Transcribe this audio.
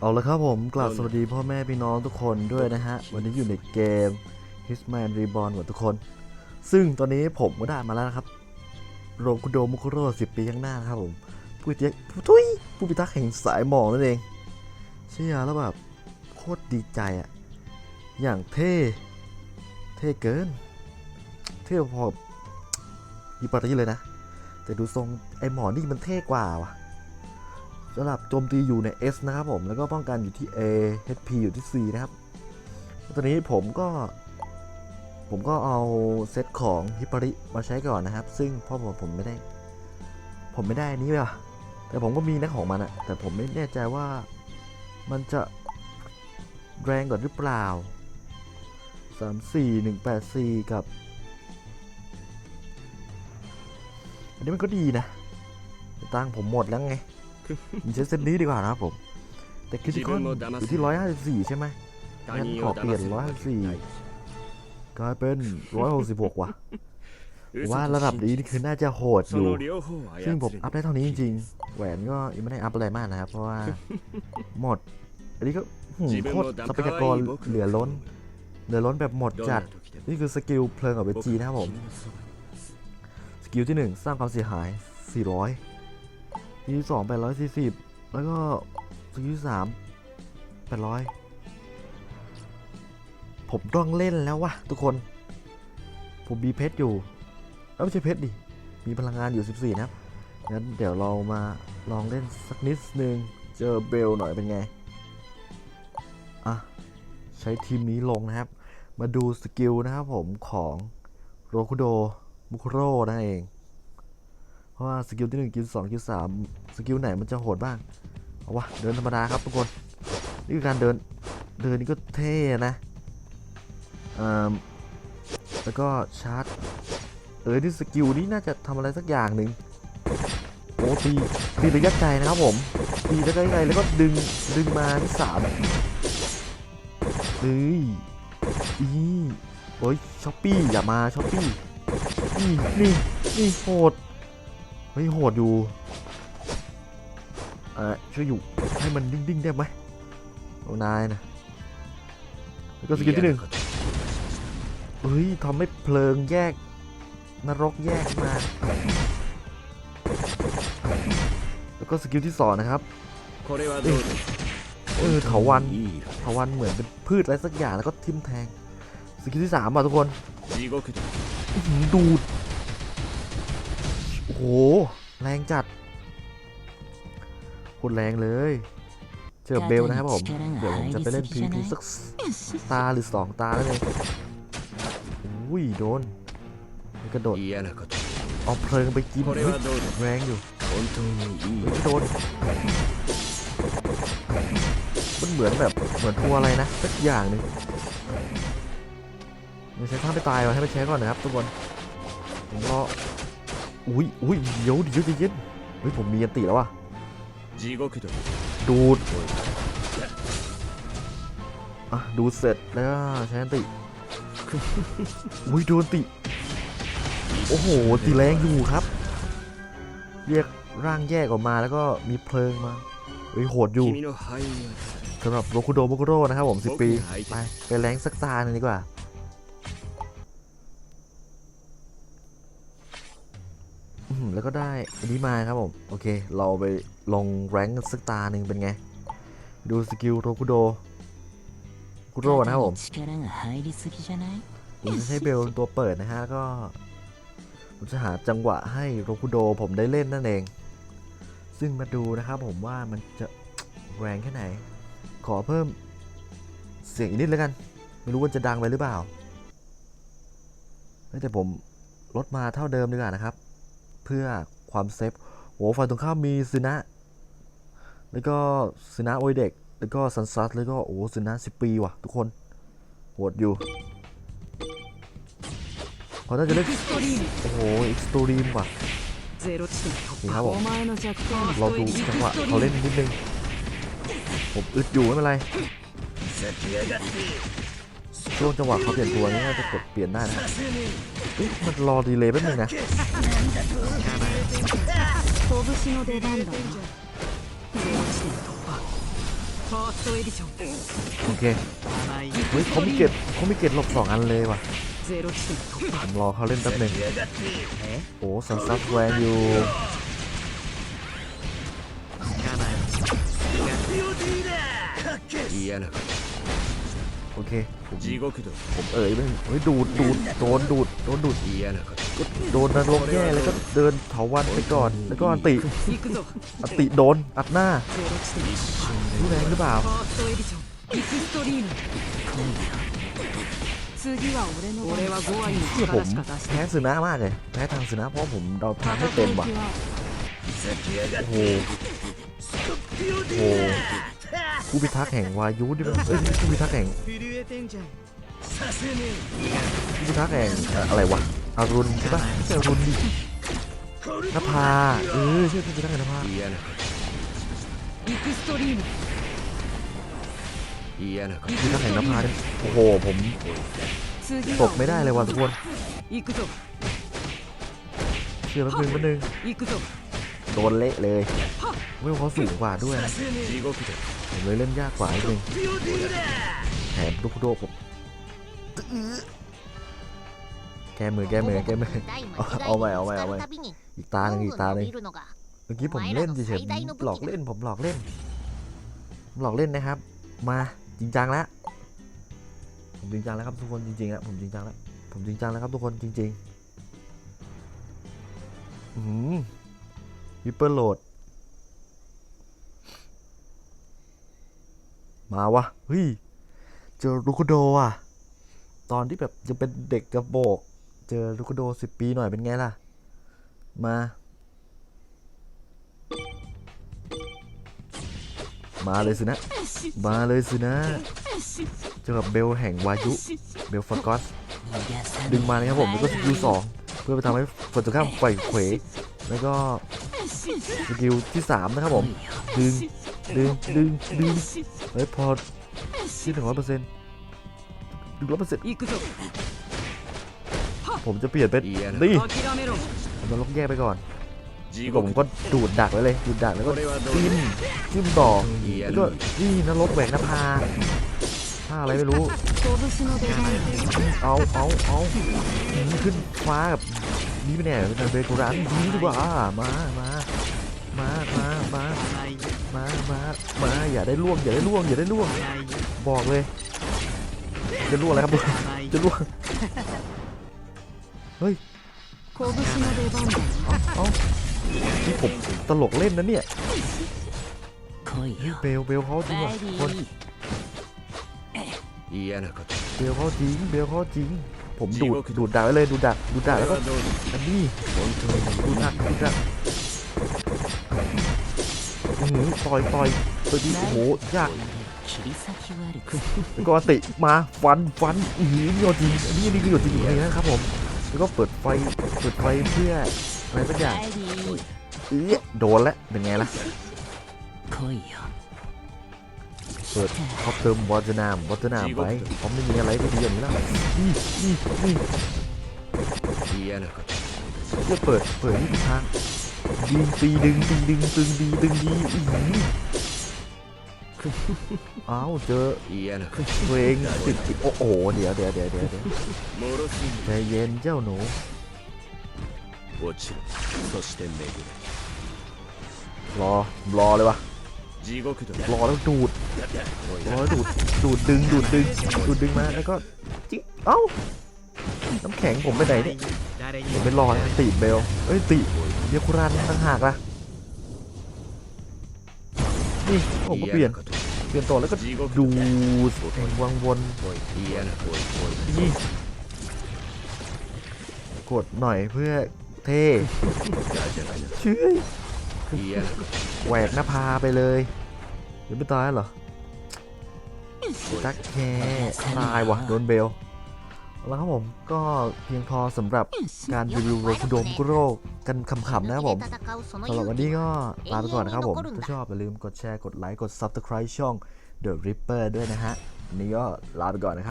เอาละครับผมกล่าวสวัสดีพ่อแม่พี่น้องทุกคนด้วยนะฮะ วันนี้อยู่ในเกม Hitman Reborn หมดทุกคน ซึ่งตอนนี้ผมก็ได้มาแล้วนะครับ โรคุโดมุคุโร่สิบปีข้างหน้านะครับผมผู้พิทักษ์ทุยผู้พิทักษ์แห่งสายหมอกนั่นเอง เชี่ยแล้วแบบโคตรดีใจอะอย่างเท่ เท่เกิน เท่พอฮิปารีเลยนะ แต่ดูทรงไอหมอนี่มันเท่กว่าว่ะ สำหรับโจมตีอยู่ใน S นะครับผม แล้วก็ป้องกันอยู่ที่ A HP อยู่ที่ C นะครับ ตอนนี้ผมก็ ผมก็เอาเซตของฮิปาริมาใช้ก่อนนะครับ ซึ่งพราะผมผมไม่ได้ ผมไม่ได้นี้เลยอะแต่ผมก็มีนะของมันอะแต่ผมไม่แน่ใจว่ามันจะแรงกว่าหรือเปล่า 3 4 1 8 4 กับ อันนี้มันก็ดีนะตังผมหมดแล้วไง ใช้เซ็ตนี้ดีกว่านะครับผม แต่คริติคอนอยู่ที่154ใช่ไหมงั้นขอเปลี่ยน154กลายเป็น166ว่ะว่าระดับนี้คือน่าจะโหดอยู่ ซึ่งผมอัพได้เท่านี้จริงๆ แหวนก็ยังไม่ได้อัพอะไรมากนะครับ เพราะว่าหมด อันนี้ก็โคตรทรัพยากรเหลือล้น เหลือล้นแบบหมดจัด นี่คือสกิลเพลิงกับเวจีนะครับผม สกิลที่ 1 สร้างความเสียหาย 400 สกิลที่2 840แล้วก็สกิลที่3 800ผมต้องเล่นแล้ววะทุกคน ผมมีเพชรอยู่เอ้าไม่ใช่เพชรดิ มีพลังงานอยู่ 14 นะครับ งั้นเดี๋ยวเรามาลองเล่นสักนิดนึง เจอเบลหน่อยเป็นไง อะ ใช้ทีมนี้ลงนะครับ มาดูสกิลนะครับผมของโรคุโด มุคโรนั่นเอง เพราะว่าสกิลที่1สกิล2สกิล3สกิลไหนมันจะโหดบ้าง เอาวะเดินธรรมดาครับทุกคน นี่คือการเดิน เดินนี่ก็เท่นะแล้วก็ชาร์จ เออที่สกิลนี้น่าจะทำอะไรสักอย่างหนึ่งโอ้ตีตีระยะไกลนะครับผมตีระยะไกลแล้วก็ดึงดึงมาที่สามเฮ้ยอีโอ้ยช้อปปี้อย่ามาช้อปปี้นี่นี่นี่โหด เฮ้ยโหดอยู่อ่าช่วยอยู่ให้มันดิ้งๆได้ไหมเอานายนะแล้วก็สกิลที่หนึ่งเฮ้ยทำให้เพลิงแยก นรกแยกมา แล้วก็สกิลที่สองนะครับเออเถาวันเถาวันเหมือนเป็นพืชอะไรสักอย่างแล้วก็ทิ่มแทง สกิลที่สามอะทุกคนดูด โหแรงจัดคุณแรงเลยเจอเบลนะครับผม เดี๋ยวผมจะไปเล่นพีพีสักตาหรือสองตาแล้วเลยอุ้ยโดนกระโดดเอาเพลิงไปกินแรงอยู่โดนมันเหมือนแบบเหมือนทัวอะไรนะสักอย่างหนึ่งไม่ใช้ข้าไปตายว่ะให้ไปแชร์ก่อนนะครับทุกคนผมก็ อุ้ยอุ้ยเดี๋ยวเดี๋ยวะเย็นเฮ้ยผมมียันตีแล้วว่ะดูดอะดูเสร็จแล้วใช้ยันติอุ้ยโดนติ โอ้โหตีแรงอยู่ครับ เรียกร่างแยกออกมาแล้วก็มีเพลิงมาเฮ้ยโหดอยู่สำหรับโรคุโดโมโกโรนะครับผม 10 ปี ไปไปแรงสักตาหนึ่งดีกว่า แล้วก็ได้อันนี้มาครับผม โอเค เราไปลองแรงสักตาหนึ่งเป็นไง ดูสกิลโรคุโดคุโรนะครับผมผมจะใช้เบลตัวเปิดนะฮะก็ผมจะหาจังหวะให้โรคุโดผมได้เล่นนั่นเอง ซึ่งมาดูนะครับผมว่ามันจะแรงแค่ไหน ขอเพิ่มเสียงอีกนิดแล้วกัน ไม่รู้ว่าจะดังไปหรือเปล่าแต่ผมลดมาเท่าเดิมดีกว่านะครับ เพื่อความเซฟโหฝ่ายตรงข้ามมีซึนะ แล้วก็ซึนะโอยเด็ก แล้วก็ซันซัสแล้วก็โอ้ซึนะสิปีว่ะทุกคนโหดอยู่เขาน่าจะเล่นโอ้โหอีกสตูรีมว่ะนี่ครับผมเราดูจังหวะเขาเล่นนิดนึงผมอึดอยู่ไม่เป็นไรช่วงจังหวะเขาเปลี่ยนตัวนี่น่าจะกดเปลี่ยนได้นะ เอ๊ะมันรอดีเลย์แป๊บนึงนะ 拳の出番だなゼロ地点 ファーストエディション โอเคเฮ้ยเขามีเกตเขามีเกตหลบสองอันเลยว่ะ ゼロ地点突破 ผมรอเขาเล่นแป๊บหนึ่งโอ้สันซับแวนอยู่ 嫌なこ โอเคผมผมเอ่ยไม่เฮ้ยดูดดูดโดนดูดโดนดูดก็โดนนรกแย่แล้วก็เดินเถาวันไปก่อน แล้วก็อันติอันติโดนอัดหน้ารู้แรงหรือเปล่าเพื่ผมแพ้สุนามากเลยแพ้ทางสุนาเพราะผมเราทางให้เต็มว่ะโอ้โห ผู้พิทักษ์แห่งวายุนี่เอ้ยผู้พิทักษ์แห่งผู้พิทักษ์แห่งอะไรวะอารุณใช่ปะใช่อรุณดินภาเออใช่ผู้พิทักษ์แห่งนภาเอียนะผู้พิทักษ์แห่งนภาเนี่โอ้โหผมตกไม่ได้เลยว่ะทุกคนเชื่อแป๊บนึงแป๊บนึงโดนเละเลยไม่เขาสูงกว่าด้วย ผมเลยเล่นยากกว่าอีกนึงแถมลูกโดผมแก้มือแก้มือแก้มือเอาเอาใหม่เอาใหม่เอาใหม่อีกตาหนึ่งอีกตาหนึ่งเมื่อกี้ผมเล่นเฉยๆหลอกเล่นผมหลอกเล่นผมหลอกเล่นนะครับ มาจริงจังแล้วผมจริงจังแล้วครับทุกคนจริงๆอะผมจริงจังแล้วผมจริงจังแล้วครับทุกคนจริงๆอืมวิปเปอร์โหลด มาวะเฮ้ยเจอลูกโดอะ ตอนที่แบบยังเป็นเด็กกระโบก เจอลูกโดสิบปีหน่อยเป็นไงล่ะ มา มาเลยสินะ มาเลยสินะ เจอกับเบลแห่งวายุ เบลฟากอสดึงมาเลยครับผม แล้วก็สกิลสองเพื่อไปทำให้ฝนตกข้ามไฟเขวแล้วก็สกิลที่สามนะครับผมดึง ดึงดึงดึงเฮ้ยพอที่หนึ่งร้อยเปอร์เซ็นต์ดึงร้อยเปอร์เซ็นต์ผมจะเปลี่ยนเป็นนี่ผมจะล็อกแยกไปก่อนกว่าผมก็ดูดดักไว้เลยดูดดักแล้วก็จิ้มจิ้มต่อแล้วก็นี่นรกแหวกน้าผาท่าอะไรไม่รู้ เอาเอาเอาขึ้นฟ้ากับนี่ไปแน่เป็นเบรกรันนี่ดีกว่ามามามามา มามามาอย่าได้ล่วงอย่าได้ล่วงอย่าได้ล่วง บอกเลย จะล่วงอะไรครับจะล่วงเฮ้ยเอาที่ผมตลกเล่นนะเนี่ยเบลเบลเขาจริงว่ะคนเบลเขาจริงเบลเขาจริง ผมดูดดูดดาไปเลยดูดด่าดูดด่าแล้วก็อันนี้ดูดดาดูดดา ต่อยต่อยตัวนี้โอ้โหยากแล้วก็ติมาฟันฟันอื้ออโยจริงนี่นี่คือโยนจริงเลยนะครับผมแล้วก็เปิดไฟเปิดไฟเพื่ออะไรสักอย่างเอ๊ะโดนแล้วเป็นไงล่ะเปิดครอบเติมวอตนามวอตนามไปอมไม่มีอะไรไปดีอย่างนี้แล้วเพื่อเปิดเปิดที่ทาง ดึงฟรีดึงดึงดึงดึงดีดึงดีอ้าวเจอเพลงติดโอ้โหเดี๋ยวเดี๋ยวเดี๋ยวเดี๋ยวใจเย็นเจ้าหนูรอรอเลยวะรอแล้วดูดรอดูดดูดดึงดูดดึงดูดดึงมาแล้วก็จิ๊กเอ้าน้ำแข็งผมไปไหนเนี่ย ได้ยินไปรอนะติเบลเอ้ยติเยคุรันต่างหากล่ะนี่ผมก็เปลี่ยนเปลี่ยนตัวแล้วก็ดูเองวังวนนี่กดหน่อยเพื่อเท่ชื่อแหวกหน้าพาไปเลยยังไม่ตายเหรอตักแค่ตายวะโดนเบล เอาละครับผมก็เพียงพอสำหรับการรีวิวโรคุโดมกุโรกันขำๆนะครับผมสำหรับวันนี้ก็ลาไปก่อนนะครับผม ถ้าชอบอย่าลืมกดแชร์กดไลค์กด Subscribe ช่อง The Ripper ด้วยนะฮะวันนี้ก็ลาไปก่อนนะครับ